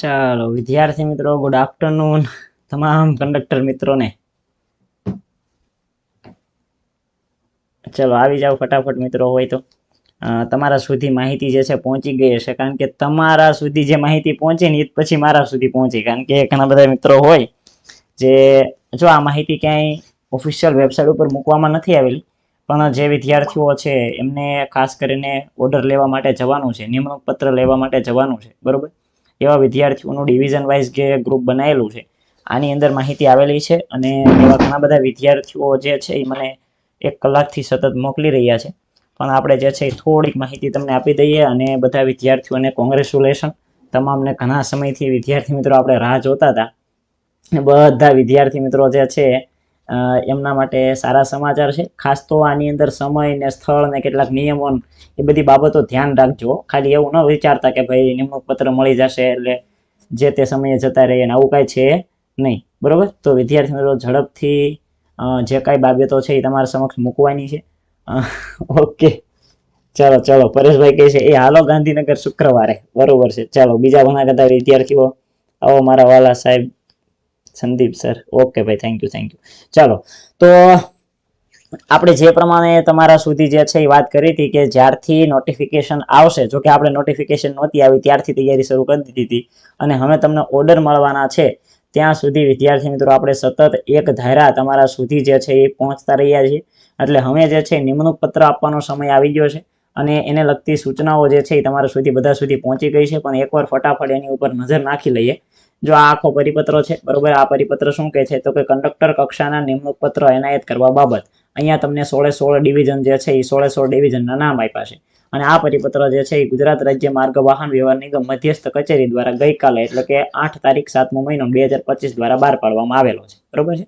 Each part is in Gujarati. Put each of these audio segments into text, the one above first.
ચાલો, વિદ્યાર્થી મિત્રો ગુડ આફ્ટરનૂન તમામ કંડક્ટર મિત્રોને. ચલો, આવી જાઓ ફટાફટ મિત્રો, હોય તો. તમારા સુધી માહિતી જે છે પહોંચી ગઈ હશે, કારણ કે તમારા સુધી જે માહિતી પહોંચી ને એ પછી મારા સુધી પહોંચી, કારણ કે ઘણા બધા મિત્રો હોય જે જો આ માહિતી ક્યાંય ઓફિશિયલ વેબસાઇટ ઉપર મૂકવામાં નથી આવેલી, પણ જે વિદ્યાર્થીઓ છે એમને ખાસ કરીને ઓર્ડર લેવા માટે જવાનું છે, નિમણૂક પત્ર લેવા માટે જવાનું છે, બરોબર? એવા વિદ્યાર્થીઓનું ડિવિઝન વાઇઝ જે ગ્રુપ બનાવેલું છે, આની અંદર માહિતી આવેલી છે અને એવા ઘણા બધા વિદ્યાર્થીઓ જે છે એ મને એક કલાકથી સતત મોકલી રહ્યા છે. પણ આપણે જે છે એ થોડીક માહિતી તમને આપી દઈએ અને બધા વિદ્યાર્થીઓને કોંગ્રેચ્યુલેશન તમામને ઘણા સમયથી વિદ્યાર્થી મિત્રો આપણે રાહ જોતા હતા. બધા વિદ્યાર્થી મિત્રો જે છે એમના માટે સારા સમાચાર છે. ખાસ તો આની અંદર સમય ને સ્થળ ને કેટલાક નિયમો એ બધી બાબતો ધ્યાન રાખજો. ખાલી એવું ન વિચારતા કે ભાઈ નિમણૂક પત્ર મળી જશે એટલે જે તે સમયે જતા રહીએ આવું કાંઈ છે નહીં. બરોબર? તો વિદ્યાર્થી મિત્રો ઝડપથી જે કાંઈ બાબતો છે એ તમારા સમક્ષ મૂકવાની છે. ઓકે. ચાલો ચાલો. પરેશભાઈ કહે છે, એ હાલો ગાંધીનગર શુક્રવારે. બરોબર છે. ચાલો, બીજા ઘણા બધા વિદ્યાર્થીઓ, આવો મારા વાલા સાહેબ. સંદીપ સર. ઓકે ભાઈ થેન્ક યુ થેન્ક યુ ચાલો, તો આપણે જે પ્રમાણે તમારા સુધી જે છે એ વાત કરી હતી કે જ્યારથી નોટિફિકેશન આવશે, જો કે આપણે નોટિફિકેશન નહોતી આવી, ત્યારથી તૈયારી શરૂ કરી દીધી હતી. અને હવે તમને ઓર્ડર મળવાના છે. ત્યાં સુધી, વિદ્યાર્થી મિત્રો, આપણે સતત એક ધારા તમારા સુધી જે છે એ પહોંચતા રહ્યા છીએ. એટલે હવે જે છે નિમણૂક પત્ર આપવાનો સમય આવી ગયો છે. અને એને લગતી સૂચનાઓ જે છે એ તમારા સુધી, બધા સુધી પહોંચી ગઈ છે. પણ એકવાર ફટાફટ એની ઉપર નજર નાખી લઈએ. જો આ આખો પરિપત્ર છે, બરોબર? આ પરિપત્ર શું કહે છે? તો કે કંડક્ટર કક્ષાના નિમણૂક પત્ર એનાયત કરવા બાબત. અહીંયા તમને સોળે સોળ ડિવિઝન જે છે, એ સોળે સોળ ડિવિઝનના નામ આપ્યા છે. અને આ પરિપત્ર જે છે, એ ગુજરાત રાજ્ય માર્ગ વાહન વ્યવહાર નિગમ મધ્યસ્થ કચેરી દ્વારા ગઈકાલે, એટલે કે આઠ તારીખ સાતમો મહિનો બે હજાર પચીસ દ્વારા બહાર પાડવામાં આવેલો છે. બરોબર છે?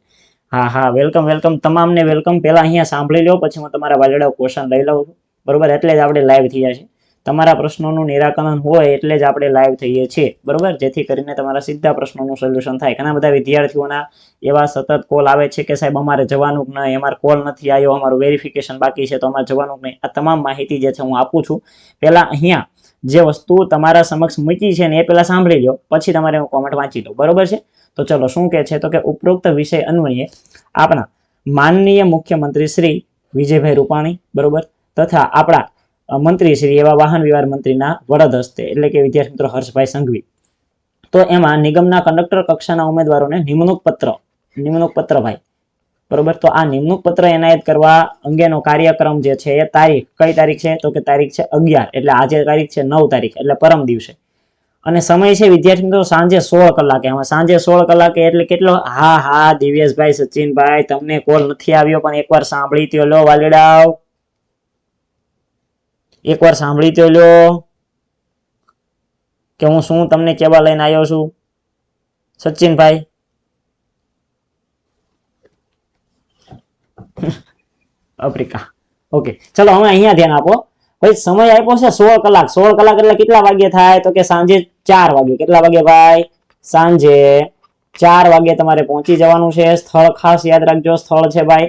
હા હા વેલકમ વેલકમ તમામને વેલકમ પહેલાં અહીંયા સાંભળી લો, પછી હું તમારા વાલડા ક્વેશ્ચન લઈ લઉં છું. બરોબર? એટલે જ આપણે લાઈવ થયા છે. તમારા પ્રશ્નોનું નિરાકરણ હોય એટલે જ આપણે લાઈવ થઈએ છીએ, બરોબર? જેથી કરીને તમારા સીધા પ્રશ્નોનું સોલ્યુશન થાય. ઘણા બધા વિદ્યાર્થીઓના એવા સતત કોલ આવે છે કે, સાહેબ, અમારે જવાનું જ નહીં, અમારે કોલ નથી આવ્યો, અમારું વેરિફિકેશન બાકી છે, તો અમારે જવાનું નહીં. આ તમામ માહિતી જે છે હું આપું છું. પહેલાં અહીંયા જે વસ્તુ તમારા સમક્ષ મૂકી છે ને, એ પહેલાં સાંભળી લો, પછી તમારે હું કોમેન્ટ વાંચી લો. બરોબર છે? તો ચલો, શું કહે છે? તો કે ઉપરોક્ત વિષય અન્વયે આપણા માનનીય મુખ્યમંત્રી શ્રી વિજયભાઈ રૂપાણી, બરોબર? તથા આપણા મંત્રી શ્રી એવા વાહન વ્યવહાર મંત્રીના વડદ હસ્તે, એટલે કે વિદ્યાર્થી મિત્રો હર્ષભાઈ સંઘવી. તો એમાં નિગમના કંડક્ટર કક્ષાના ઉમેદવારોને નિમણૂક પત્ર નિમણૂક પત્ર ભાઈ. બરોબર? તો આ નિમણૂક પત્ર એનાયત કરવા અંગેનો કાર્યક્રમ જે છે, એ તારીખ, કઈ તારીખ છે? તો કે તારીખ છે અગિયાર, એટલે આજે તારીખ છે નવ તારીખ, એટલે પરમ દિવસે. અને સમય છે, વિદ્યાર્થી મિત્રો, સાંજે સોળ કલાકે. આમાં સાંજે સોળ કલાકે એટલે કેટલો? હા હા, દિવ્યેશભાઈ, સચિનભાઈ, તમને કોલ નથી આવ્યો, પણ એકવાર સાંભળી ત્યો લો વાલીડાવ એકવાર સાંભળી તો લ્યો કે હું શું તમને કેવા લઈને આવ્યો છું. સચિનભાઈ. આફ્રિકા. ઓકે. ચલો, હવે અહીંયા ધ્યાન આપો. ભાઈ, સમય આપ્યો છે સોળ કલાક. સોળ કલાક એટલે કેટલા વાગે થાય? તો કે સાંજે ચાર વાગે. કેટલા વાગે ભાઈ? સાંજે ચાર વાગે તમારે પહોંચી જવાનું છે. સ્થળ ખાસ યાદ રાખજો. સ્થળ છે ભાઈ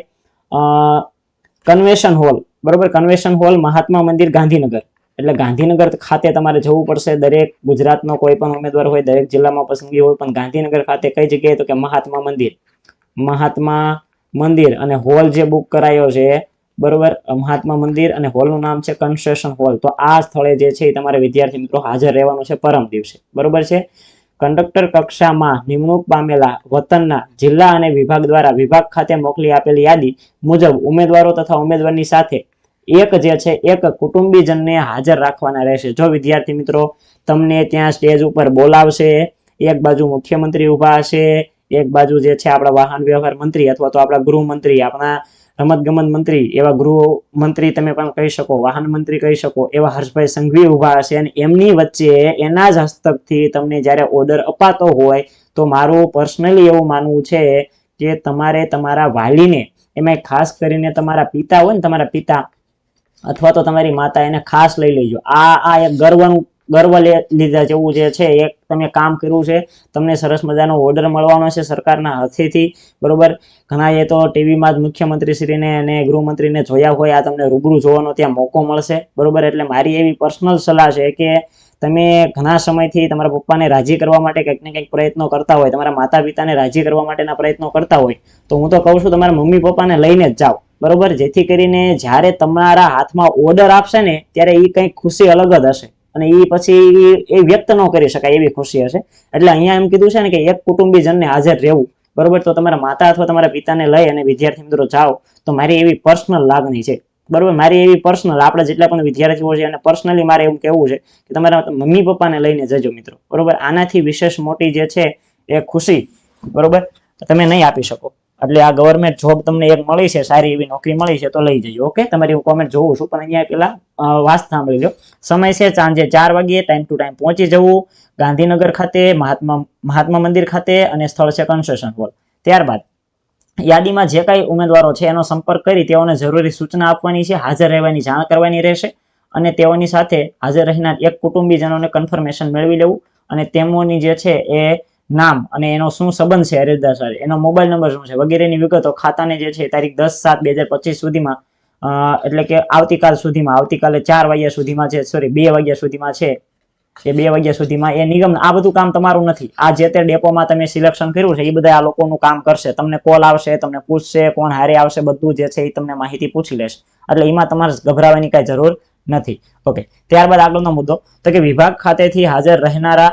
કન્વેશન હોલ બરોબર? Convention hall Mahatma Mandir Gandhinagar. એટલે ગાંધીનગર ખાતે તમારે જવું પડશે. દરેક ગુજરાતનો કોઈ પણ ઉમેદવાર હોય, દરેક જિલ્લામાં પસંદગી હોય, પણ ગાંધીનગર ખાતે કઈ જગ્યાએ? તો કે મહાત્મા મંદિર. મહાત્મા મંદિર અને હોલ જે બુક કરાયો છે, બરોબર? મહાત્મા મંદિર અને હોલનું નામ છે કન્સ્ટ્રક્શન હોલ તો આ સ્થળે જે છે એ તમારે વિદ્યાર્થી મિત્રો હાજર રહેવાનું છે પરમ દિવસે. બરોબર છે? કંડક્ટર કક્ષામાં નિમણૂક પામેલા વતનના જિલ્લા અને વિભાગ દ્વારા વિભાગ ખાતે મોકલી આપેલી યાદી મુજબ ઉમેદવારો તથા ઉમેદવારની સાથે એક જે છે, એક કુટુંબીજનને હાજર રાખવાના રહેશે. જો વિદ્યાર્થી મિત્રો, તમને ત્યાં સ્ટેજ ઉપર બોલાવશે, એક બાજુ મુખ્યમંત્રી ઊભા હશે, એક બાજુ જે છે, આપણા વાહન વ્યવહાર મંત્રી અથવા તો આપણા ગૃહમંત્રી, આપણા રમતગમત મંત્રી, એવા ગૃહ મંત્રી તમે પણ કહી શકો, વાહન મંત્રી કહી શકો, એવા હર્ષભાઈ સંઘવી ઊભા હશે અને એમની વચ્ચે એના જ હસ્તકથી તમને જ્યારે ઓર્ડર અપાતો હોય, તો મારું પર્સનલી એવું માનવું છે કે તમારે તમારા વાલીને, એમાં ખાસ કરીને તમારા પિતા હોય ને તમારા પિતા, અથવા તો તમારી માતા એને ખાસ લઈ લેજો. આ આ એક ગર્વનું ગર્વ લીધા જેવું જે છે, એક તમે કામ કર્યું છે, તમને સરસ મજાનો ઓર્ડર મળવાનો છે સરકારના હાથેથી. બરોબર? ઘણા એ તો ટીવીમાં જ મુખ્યમંત્રીશ્રીને અને ગૃહમંત્રીને જોયા હોય, આ તમને રૂબરૂ જોવાનો ત્યાં મોકો મળશે. બરોબર? એટલે મારી એવી પર્સનલ સલાહ છે કે તમે ઘણા સમયથી તમારા પપ્પાને રાજી કરવા માટે કંઈક ને કંઈક પ્રયત્નો કરતા હોય, તમારા માતા પિતાને રાજી કરવા માટેના પ્રયત્નો કરતા હોય, તો હું તો કહું છું તમારા મમ્મી પપ્પાને લઈને જ જાઓ. બરોબર? જેથી કરીને જ્યારે તમારા હાથમાં ઓર્ડર આપશે ને, ત્યારે એ કંઈક ખુશી અલગ જ હશે. અને એ પછી એ વ્યક્ત ન કરી શકાય એવી ખુશી હશે. એટલે અહીંયા એમ કીધું છે ને કે એક કુટુંબીજનને હાજર રહેવું. બરોબર? તો તમારા માતા અથવા તમારા પિતાને લઈ અને વિદ્યાર્થી મિત્રો જાઓ. તો મારી એવી પર્સનલ લાગણી છે. બરોબર? મારી એવી પર્સનલ, આપણે જેટલા પણ વિદ્યાર્થીઓ છે અને પર્સનલી મારે એવું કહેવું છે કે તમારા મમ્મી પપ્પાને લઈને જજો મિત્રો. બરોબર? આનાથી વિશેષ મોટી જે છે એ ખુશી. બરોબર? તમે નહીં આપી શકો. એટલે આ ગવર્મેન્ટ જોબ તમને એક મળી છે, સારી એવી નોકરી મળી છે, તો લઈ જજો ઓકે તમારી હું કોમેન્ટ જોઉં છું, પણ અહીંયા પેલા વાત સાંભળી લો સમય છે સાંજે ચાર વાગ્યે ટાઈમ ટુ ટાઈમ પહોંચી જવું. ગાંધીનગર ખાતે, મહાત્મા મહાત્મા મંદિર ખાતે અને સ્થળ છે કન્સેશન હોલ ત્યારબાદ, યાદીમાં જે કાંઈ ઉમેદવારો છે, એનો સંપર્ક કરી તેઓને જરૂરી સૂચના આપવાની છે, હાજર રહેવાની જાણ કરવાની રહેશે અને તેઓની સાથે હાજર રહેનાર એક કુટુંબીજનોને કન્ફર્મેશન મેળવી લેવું અને તેમોની જે છે એ નામ અને એનો શું સંબંધ છે અરજદાર સાથે એનો મોબાઈલ નંબર શું છે? વગેરેની વિગતો ખાતાને જે છે તારીખ દસ સાત બે હજાર પચીસ સુધીમાં એટલે કે આવતીકાલ સુધીમાં, આવતીકાલે ચાર વાગ્યા સુધીમાં છે સોરી બે વાગ્યા સુધીમાં છે. એ બે વાગ્યા સુધીમાં એ નિગમ આ બધું કામ તમારું નથી. આ જે તે ડેપોમાં તમે સિલેક્શન કર્યું છે, એ બધા આ લોકોનું કામ કરશે. તમને કોલ આવશે, તમને પૂછશે કોણ હારે આવશે, બધું જે છે એ તમને માહિતી પૂછી લેશે. એટલે એમાં તમારે ગભરાવાની કાંઈ જરૂર નથી. ઓકે ત્યારબાદ આગળનો મુદ્દો. તો કે વિભાગ ખાતેથી હાજર રહેનારા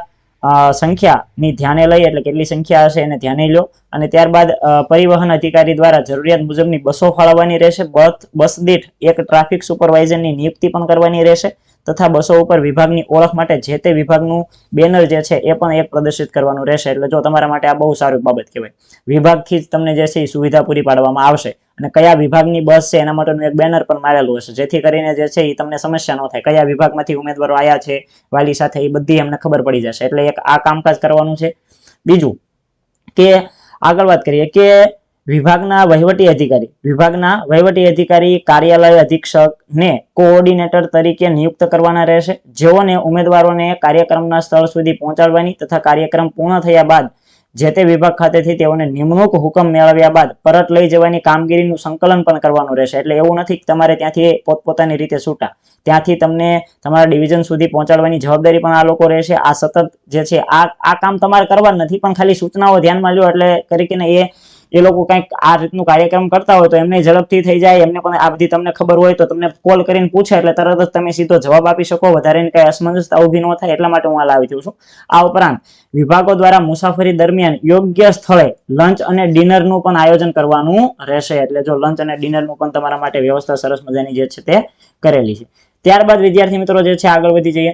સંખ્યાની ધ્યાને લઈ, એટલે કેટલી સંખ્યા હશે એને ધ્યાને લો અને ત્યારબાદ પરિવહન અધિકારી દ્વારા જરૂરિયાત મુજબની બસો ફાળવવાની રહેશે. બસ બસ દીઠ એક ટ્રાફિક સુપરવાઇઝરની નિયુક્તિ પણ કરવાની રહેશે તથા બસો ઉપર વિભાગની ઓળખ માટે જે તે વિભાગનું બેનર જે છે એ પણ એક પ્રદર્શિત કરવાનું રહેશે. એટલે જો તમારા માટે આ બહુ સારી બાબત કહેવાય. વિભાગથી જ તમને જે છે એ સુવિધા પૂરી પાડવામાં આવશે. અને કયા વિભાગની બસ છે, એના માટેનું એક બેનર પણ મારેલું હશે. જેથી કરીને જે છે એ તમને સમસ્યા ન થાય. કયા વિભાગમાંથી ઉમેદવારો આવ્યા છે, વાલી સાથે, એ બધી એમને ખબર પડી જશે. એટલે એક આ કામકાજ કરવાનું છે. બીજું કે આગળ વાત કરીએ કે વિભાગના વહીવટી અધિકારી, વિભાગના વહીવટી અધિકારી કાર્યાલય અધિક્ષકને કોઓર્ડિનેટર તરીકે નિયુક્ત કરવાના રહેશે. જેઓને ઉમેદવારોને કાર્યક્રમના સ્થળ સુધી પહોંચાડવાની તથા કાર્યક્રમ પૂર્ણ થયા બાદ જે તે વિભાગ ખાતેથી તેઓને નિમણૂક હુકમ મેળવ્યા બાદ પરત લઈ જવાની કામગીરીનું સંકલન પણ કરવાનું રહેશે. એટલે એવું નથી કે તમારે ત્યાંથી પોતપોતાની રીતે છૂટા. ત્યાંથી તમને તમારા ડિવિઝન સુધી પહોંચાડવાની જવાબદારી પણ આ લોકો રહેશે. આ સતત જે છે, આ આ કામ તમારે કરવા નથી, પણ ખાલી સૂચનાઓ ધ્યાનમાં લ્યો. એટલે કરીને એ એ લોકો કંઈક આ રીતનું કાર્યક્રમ કરતા હોય તો એમને ઝડપથી થઈ જાય, એમને પણ આ બધી તમને ખબર હોય તો તમને કોલ કરીને પૂછે, એટલે તરત જ તમે સીધો જવાબ આપી શકો. વધારે કઈ અસમંજસતા ઊભી ન થાય એટલા માટે હું આ લાવી દઉં છું. આ ઉપરાંત વિભાગો દ્વારા મુસાફરી દરમિયાન યોગ્ય સ્થળે લંચ અને ડિનરનું પણ આયોજન કરવાનું રહેશે. એટલે જો લંચ અને ડિનરનું પણ તમારા માટે વ્યવસ્થા સરસ મજાની જે છે તે કરેલી છે. ત્યારબાદ વિદ્યાર્થી મિત્રો જે છે, આગળ વધી જઈએ.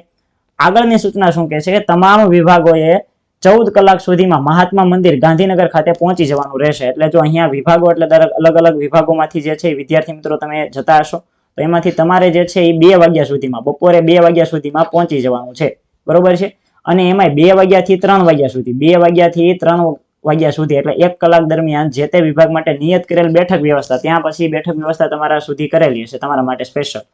આગળની સૂચના શું કહે છે કે તમામ વિભાગોએ ચૌદ કલાક સુધીમાં મહાત્મા મંદિર ગાંધીનગર ખાતે પહોંચી જવાનું રહેશે. એટલે જો અહીંયા વિભાગો, એટલે દરેક અલગ અલગ વિભાગોમાંથી જે છે વિદ્યાર્થી મિત્રો તમે જતા હશો, તો એમાંથી તમારે જે છે એ બે વાગ્યા સુધીમાં, બપોરે બે વાગ્યા સુધીમાં પહોંચી જવાનું છે. બરોબર છે? અને એમાંય બે વાગ્યાથી ત્રણ વાગ્યા સુધી, બે વાગ્યાથી ત્રણ વાગ્યા સુધી, એટલે એક કલાક દરમિયાન જે તે વિભાગ માટે નિયત કરેલ બેઠક વ્યવસ્થા, ત્યાં પછી બેઠક વ્યવસ્થા તમારા સુધી કરેલી હશે, તમારા માટે સ્પેશિયલ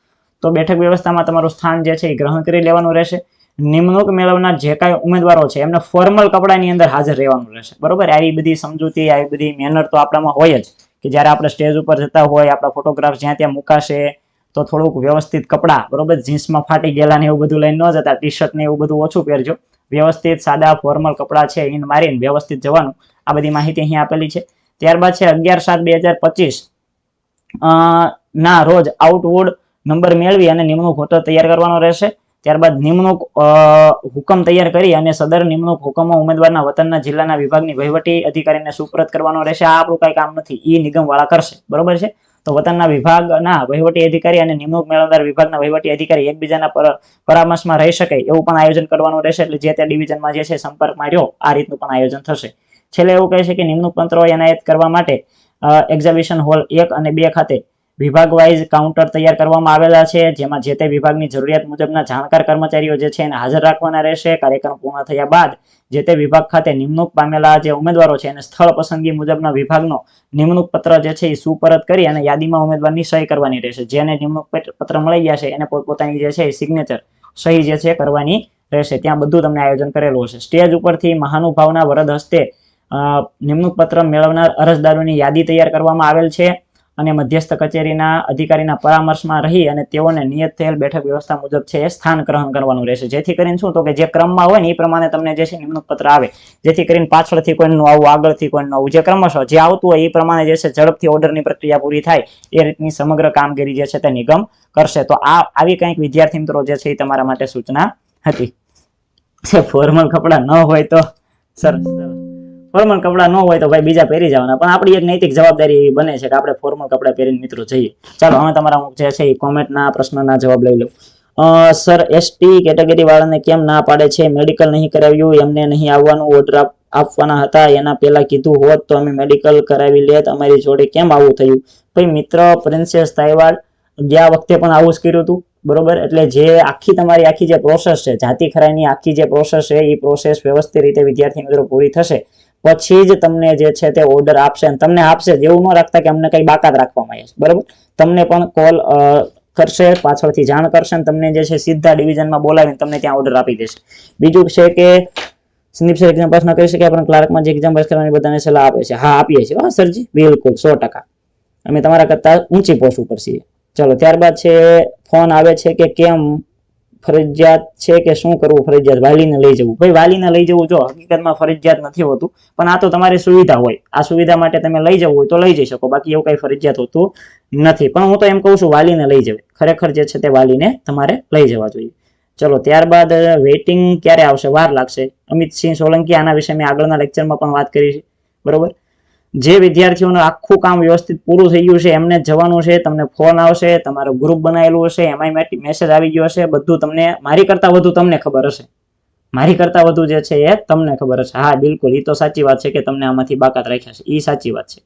તો બેઠક વ્યવસ્થામાં તમારું સ્થાન જે છે એ ગ્રહણ કરી લેવાનું રહેશે. નિમણૂક મેળવનાર જે કાંઈ ઉમેદવારો છે, એમને ફોર્મલ કપડાની અંદર હાજર રહેવાનું રહેશે. બરોબર? આવી બધી સમજૂતી, આવી બધી મેનર તો આપણામાં હોય જ કે જ્યારે આપણે સ્ટેજ ઉપર જતા હોય, આપણા ફોટોગ્રાફ જ્યાં ત્યાં મુકાશે, તો થોડુંક વ્યવસ્થિત કપડાં, બરોબર? જીન્સમાં ફાટી ગયેલા ને એવું બધું લઈને ન જતા ટી શર્ટ ને એવું બધું ઓછું પહેરજો. વ્યવસ્થિત, સાદા ફોર્મલ કપડાં છે ઇન મારીને વ્યવસ્થિત જવાનું. આ બધી માહિતી અહીં આપેલી છે. ત્યારબાદ છે અગિયાર સાત બે હજાર પચીસ ના, રોજ આઉટવુડ નંબર મેળવી અને નિમણૂક હોટલ તૈયાર કરવાનો રહેશે. ત્યારબાદ નિમણૂક હુકમ તૈયાર કરી અને સદર નિમણૂક હુકમો ઉમેદવારના વતનના જિલ્લાના વિભાગની વહીવટી અધિકારીને સુપ્રત કરવાનો રહેશે. આ આપણું કઈ કામ નથી. ઈ નિગમ વાળા કરશે. બરોબર છે? તો વતનના વિભાગના વહીવટી અધિકારી અને નિમણૂક મેળવનાર વિભાગના વહીવટી અધિકારી એકબીજાના પર, પરામર્શમાં રહી શકે એવું પણ આયોજન કરવાનું રહેશે. એટલે જે તે ડિવિઝનમાં જે છે સંપર્કમાં રહ્યો આ રીતનું પણ આયોજન થશે. છેલ્લે એવું કહે છે કે નિમણૂક પત્રો એનાયત કરવા માટે એક્ઝિબિશન હોલ એક અને બે ખાતે વિભાગ વાઇઝ કાઉન્ટર તૈયાર કરવામાં આવેલા છે, જેમાં જે તે વિભાગની જરૂરિયાત મુજબના જાણકાર કર્મચારીઓ જે છે એને હાજર રાખવાના રહેશે. કાર્યક્રમ પૂર્ણ થયા બાદ જે તે વિભાગ ખાતે નિમણૂક પામેલા જે ઉમેદવારો છે એને સ્થળ પસંદગી મુજબના વિભાગનો નિમણૂક પત્ર જે છે એ સુપરત કરી અને યાદીમાં ઉમેદવારની સહી કરવાની રહેશે. જેને નિમણૂક પત્ર મળી ગયા છે એને પોતપોતાની જે છે એ સિગ્નેચર સહી જે છે કરવાની રહેશે. ત્યાં બધું તમને આયોજન કરેલું હશે. સ્ટેજ ઉપરથી મહાનુભાવના વરદ હસ્તે નિમણૂક પત્ર મેળવનાર અરજદારોની યાદી તૈયાર કરવામાં આવેલ છે. અને મધ્યસ્થ કચેરીના અધિકારીના પરામર્શમાં રહી અને તેઓને નિયત થયેલ બેઠક વ્યવસ્થા મુજબ છે એ સ્થાન ગ્રહણ કરવાનું રહેશે. જેથી કરીને શું તો કે જે ક્રમમાં હોય ને એ પ્રમાણે તમને જે છે નિમણૂક પત્ર આવે. જેથી કરીને પાછળથી કોઈનું આવું, આગળથી કોઈનું આવું. જે ક્રમશઃ જે આવતું હોય એ પ્રમાણે જે છે ઝડપથી ઓર્ડરની પ્રક્રિયા પૂરી થાય. એ રીતની સમગ્ર કામગીરી જે છે તે નિગમ કરશે. તો આ આવી કંઈક વિદ્યાર્થી મિત્રો જે છે એ તમારા માટે સૂચના હતી. ફોર્મલ કપડાં ન હોય તો સરસ. ફોર્મલ કપડાં ન હોય તો ભાઈ બીજા પહેરી જવાના. પણ આપણી એક નૈતિક જવાબદારી એવી બને છે કે આપણે ફોર્મલ કપડાં પહેરીને મિત્રો જઈએ. ચાલો, હવે તમારા અમુક જે છે એ કોમેન્ટના પ્રશ્નના જવાબ લઈ લઉં. સર એસટી કેટેગરી વાળાને કેમ ના પાડે છે? મેડિકલ નહીં કરાવ્યું, એમને નહીં આવવાનું ઓર્ડર આપવાના હતા, એના પહેલા કીધું હોત તો અમે મેડિકલ કરાવી લેત, અમારી જોડે કેમ આવું થયું? ભાઈ, મિત્ર પ્રિન્સેસ તાઇવાડ ગયા વખતે પણ આવું જ કર્યું હતું બરોબર? એટલે જે આખી તમારી આખી જે પ્રોસેસ છે, જાતિ ખરાઈની આખી જે પ્રોસેસ છે, એ પ્રોસેસ વ્યવસ્થિત રીતે વિદ્યાર્થી મિત્રો પૂરી થશે. પછી જ તમને જે છે તે ઓર્ડર આપશે અને તમને આપશે એવું ન રાખતા કે અમને કઈ બાકાત રાખવામાં આવે છે. બરોબર? તમને પણ કોલ કરશે, પાછળથી જાણ કરશે અને તમને જે છે સીધા ડિવિઝનમાં બોલાવીને તમને ત્યાં ઓર્ડર આપી દેશે. બીજું છે કે સ્નીપ સર એક્ઝામ પાસ ન કરી શકે પણ ક્લાર્કમાં જે એક્ઝામ પાસ કરવાની બધાને સલાહ આપે છે. હા, આપીએ છીએ. હા, સરજી. બિલકુલ, સો ટકા. અમે તમારા કરતા ઊંચી પોસ્ટ ઉપર છીએ. ચલો, ત્યારબાદ છે ફોન આવે છે કે કેમ? ફરજિયાત છે કે શું કરવું ફરજિયાત? વાલીને લઈ જવું. ભાઈ, વાલીને લઈ જવું જો હકીકતમાં ફરજિયાત નથી હોતું, પણ આ તો તમારી સુવિધા હોય. આ સુવિધા માટે તમે લઈ જવું હોય તો લઈ જઈ શકો. બાકી એવું કઈ ફરજિયાત હોતું નથી. પણ હું તો એમ કહું છું, વાલીને લઈ જવે ખરેખર જે છે તે વાલીને તમારે લઈ જવા જોઈએ. ચલો, ત્યારબાદ વેઇટિંગ ક્યારે આવશે? વાર લાગશે. અમિતસિંહ સોલંકી, આના વિશે મેં આગળના લેક્ચરમાં પણ વાત કરી છે. બરોબર? જે વિદ્યાર્થીઓનું આખું કામ વ્યવસ્થિત પૂરું થઈ ગયું છે, એમને જવાનું છે, તમને ફોન આવશે, તમારું ગ્રુપ બનાવેલું હશે એમાં મેસેજ આવી ગયો હશે, બધું તમને, મારી કરતા વધુ તમને ખબર હશે. મારી કરતા વધુ જે છે એ તમને ખબર હશે. હા, બિલકુલ એ તો સાચી વાત છે કે તમને આમાંથી બાકાત રાખ્યા છે. એ સાચી વાત છે.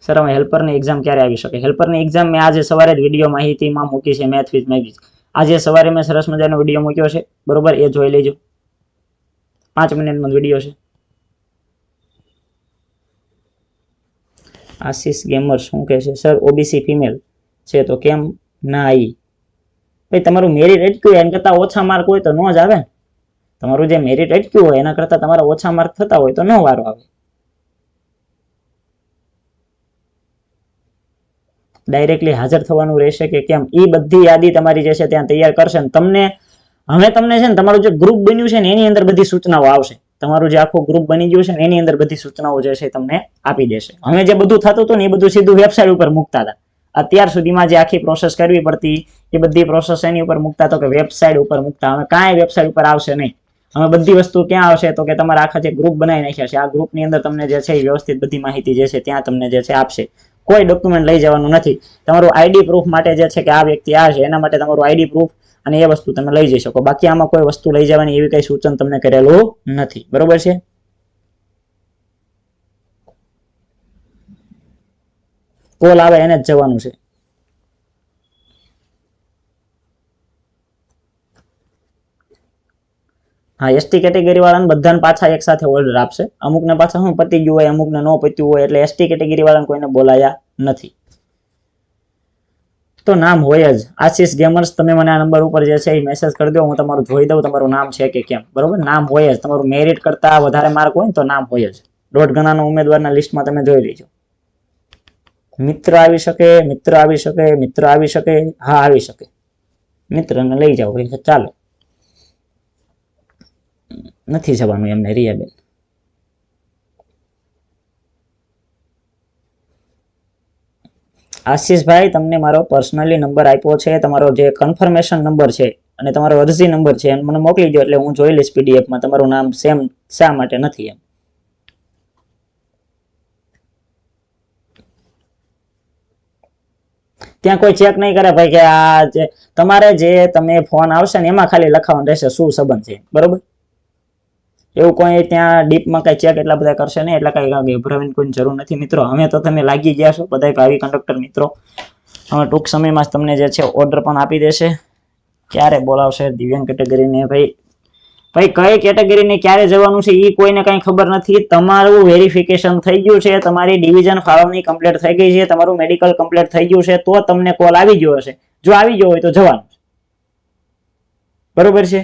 સર અમે હેલ્પરની એક્ઝામ ક્યારે આવી શકે? હેલ્પરની એક્ઝામ મેં આજે સવારે જ વીડિયો માહિતીમાં મૂકી છે મેથ વિથ મેગીઝ આજે સવારે મેં સરસ મજાનો વીડિયો મૂક્યો છે. બરોબર? એ જોઈ લેજો. પાંચ મિનિટનો વીડિયો છે. આશીષ ગેમર શું કહે છે? સર ઓબીસી ફિમેલ છે તો કેમ ના આવી ભાઈ, તમારું મેરિટ અટક્યું એના કરતાં ઓછા માર્ક હોય તો ન જ આવે. તમારું જે મેરિટ અટક્યું હોય, એના કરતાં તમારા ઓછા માર્ક થતા હોય તો ન વારો આવે. ડાયરેક્ટલી હાજર થવાનું રહેશે કે કેમ? એ બધી યાદી તમારી જે છે, ત્યાં તૈયાર કરશે તમને હવે તમને છે ને તમારું જે ગ્રુપ બન્યું છે ને, એની અંદર બધી સૂચનાઓ આવશે. તમારું જે આખું ગ્રુપ બની ગયું છે ને, એની અંદર બધી સૂચનાઓ જે છે તમને આપી દેશે. હવે જે બધું થતું હતું ને, એ બધું સીધું વેબસાઇટ ઉપર મૂકતા હતા. અત્યાર સુધીમાં જે આખી પ્રોસેસ કરવી પડતી, એ બધી પ્રોસેસ એની ઉપર મૂકતા તો કે વેબસાઇટ ઉપર મૂકતા. હવે કાંઈ વેબસાઇટ ઉપર આવશે નહીં. હવે બધી વસ્તુ ક્યાં આવશે તો કે તમારા આખા જે ગ્રુપ બનાવી નાખ્યા છે, આ ગ્રુપની અંદર તમને જે છે એ વ્યવસ્થિત બધી માહિતી જે છે ત્યાં તમને જે છે આપશે. કોઈ ડોક્યુમેન્ટ લઈ જવાનું નથી. તમારું આઈડી પ્રૂફ માટે જે છે કે આ વ્યક્તિ આ છે, એના માટે તમારું આઈડી પ્રૂફ અને એ વસ્તુ તમે લઈ જઈ શકો. બાકી આમાં કોઈ વસ્તુ લઈ જવાની એવી કઈ સૂચન તમને કરેલું નથી. બરોબર છે? કોલ આવે એને જ જવાનું છે. હા એસટી કેટેગરી વાળાને બધાને પાછા એક સાથે ઓર્ડર આપશે. અમુકને પાછા શું પતી ગયું હોય, અમુકને ન પત્યું હોય, એટલે એસટી કેટેગરી વાળાને કોઈને બોલાયા નથી. તો નામ હોય જ. આશીષ ગેમર્સ તમે મને આ નંબર ઉપર જે છે એ મેસેજ કરી દો, હું તમારું જોઈ દઉં તમારું નામ છે કે કેમ. બરોબર? નામ હોય જ. તમારું મેરિટ કરતા વધારે માર્ક હોય ને તો નામ હોય જ. દોઢ ગણાના ઉમેદવારના લિસ્ટમાં તમે જોઈ લેજો. મિત્ર આવી શકે, મિત્ર આવી શકે, મિત્ર આવી શકે, હા આવી શકે. મિત્રને લઈ જાઓ. ચાલો. નથી જવાનું એમને રિયાબેન. આશીષભાઈ, તમને મારો પર્સનલી નંબર આપ્યો છે, તમારો જે કન્ફર્મેશન નંબર છે અને તમારો અરજી નંબર છે, એમ મને મોકલી દો એટલે હું જોઈ લઈશ પીડીએફમાં તમારું નામ સેમ, શા માટે નથી એમ? ત્યાં કોઈ ચેક નહીં કરે ભાઈ કે આ તમારે જે તમે ફોન આવશે ને એમાં ખાલી લખાવાનું રહેશે, શું સંબંધ છે? બરોબર? એવું કોઈ ત્યાં ડીપમાં કઈ ચેક એટલા બધા કરશે નહીં, એટલે કઈ ગભરાવાની કોઈ જરૂર નથી, મિત્રો. હવે તો તમે લાગી ગયા છો બધા ભાવિ કંડક્ટર મિત્રો. હવે ટૂંક સમયમાં જ તમને જે છે ઓર્ડર પણ આપી દેશે. ક્યારે બોલાવશે દિવ્યાંગ કેટેગરીને ભાઈ? ભાઈ, કઈ કેટેગરીને ક્યારે જવાનું છે એ કોઈને કઈ ખબર નથી. તમારું વેરિફિકેશન થઈ ગયું છે, તમારી ડિવિઝન ફાળવણી કમ્પ્લીટ થઈ ગઈ છે, તમારું મેડિકલ કમ્પ્લીટ થઈ ગયું છે, તો તમને કોલ આવી ગયો હશે. જો આવી ગયો હોય તો જવાનું. બરોબર છે?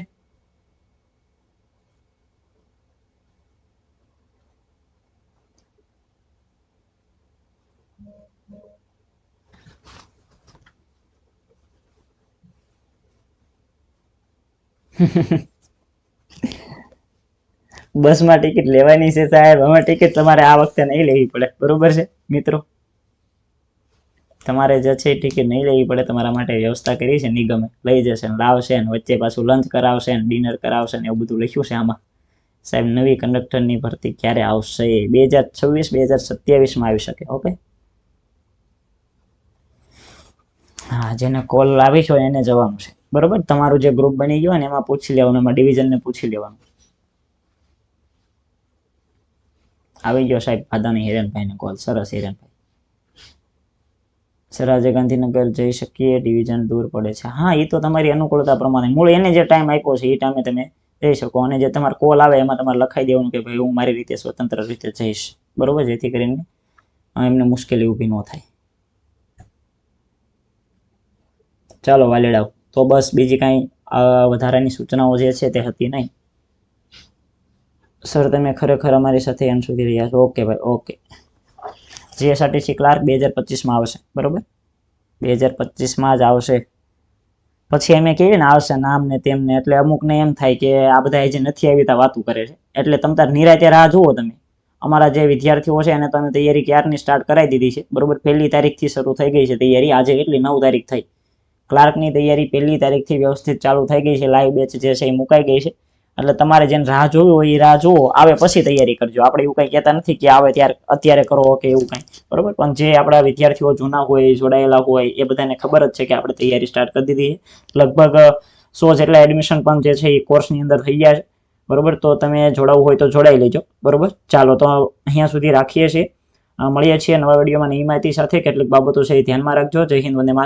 બસમાં ટિકિટ લેવાની છે સાહેબ. અમે ટિકિટ તમારે આ વખતે નહીં લેવી પડે. બરોબર છે, મિત્રો? તમારે જે છે ટિકિટ નહીં લેવી પડે. તમારા માટે વ્યવસ્થા કરી છે, નિગમે. લઈ જશે લાવશે ને વચ્ચે પાછું લંચ કરાવશે ને ડિનર કરાવશે ને એવું બધું લખ્યું છે આમાં. સાહેબ, નવી કંડક્ટરની ભરતી ક્યારે આવશે? બે હજાર છવ્વીસ, બે હજાર સત્યાવીસમાં આવી શકે, ઓકે? હા, જેને કોલ આવી છો એને જવાનું છે. બરોબર? તમારું જે ગ્રુપ બની ગયું ને, એમાં પૂછી લેવાનું, એમાં ડિવિઝનને પૂછી લેવાનું. આવી ગયો સાહેબ ફાદાની હિરેનભાઈને કોલ સરસ હિરેનભાઈ. સર ગાંધીનગર જઈ શકીએ ડિવિઝન દૂર પડે છે. હા એ તો તમારી અનુકૂળતા પ્રમાણે. મૂળ એને જે ટાઈમ આપ્યો છે એ ટાઈમે તમે જઈ શકો. અને જે તમારો કોલ આવે, એમાં તમારે લખાઈ દેવાનું કે ભાઈ હું મારી રીતે સ્વતંત્ર રીતે જઈશ. બરોબર? જેથી કરીને એમને મુશ્કેલી ઊભી ન થાય. ચાલો વાલીડાઓ. તો બસ બીજી કાંઈ વધારાની સૂચનાઓ જે છે તે હતી નહીં. સર તમે ખરેખર અમારી સાથે એમ સુધી રહ્યા છો? ઓકે ભાઈ ઓકે જીએસઆરટીસી ક્લાર્ક બે હજાર પચીસમાં આવશે, બરાબર? બે હજાર પચીસમાં જ આવશે. પછી એમ કેવી ને આવશે નામ ને તેમને એટલે અમુકને એમ થાય કે આ બધા જે નથી આવી ત્યાં વાતું કરે છે. એટલે તમ તાર નિરાતે રાહ જુઓ તમે. અમારા જે વિદ્યાર્થીઓ છે એને તમે તૈયારી ક્યારની સ્ટાર્ટ કરાવી દીધી છે? બરોબર? પહેલી તારીખથી શરૂ થઈ ગઈ છે તૈયારી. આજે કેટલી? નવ તારીખ થઈ. ક્લાર્કની તૈયારી પહેલી તારીખથી વ્યવસ્થિત ચાલુ થઈ ગઈ છે. લાઈવ બેચ જે છે એ મુકાઈ ગઈ છે. એટલે તમારે જેને રાહ જોવી હોય એ રાહ જોવો આવે પછી તૈયારી કરજો. આપણે એવું કંઈ કહેતા નથી કે આવે ત્યારે, અત્યારે કરો કે એવું કંઈ. બરોબર? પણ જે આપણા વિદ્યાર્થીઓ જૂના હોય, જોડાયેલા હોય, એ બધાને ખબર જ છે કે આપણે તૈયારી સ્ટાર્ટ કરી દીધી લગભગ સો જેટલા એડમિશન પણ જે છે એ કોર્સની અંદર થઈ ગયા છે. બરોબર? તો તમે જોડાવવું હોય તો જોડાઈ લેજો. બરોબર? ચાલો, તો અહીંયા સુધી રાખીએ છીએ. મળીએ છીએ નવા વિડીયોમાં નવી માહિતી સાથે. કેટલીક બાબતો છે એ ધ્યાનમાં રાખજો. જય હિન્દ, વંદે માતરમ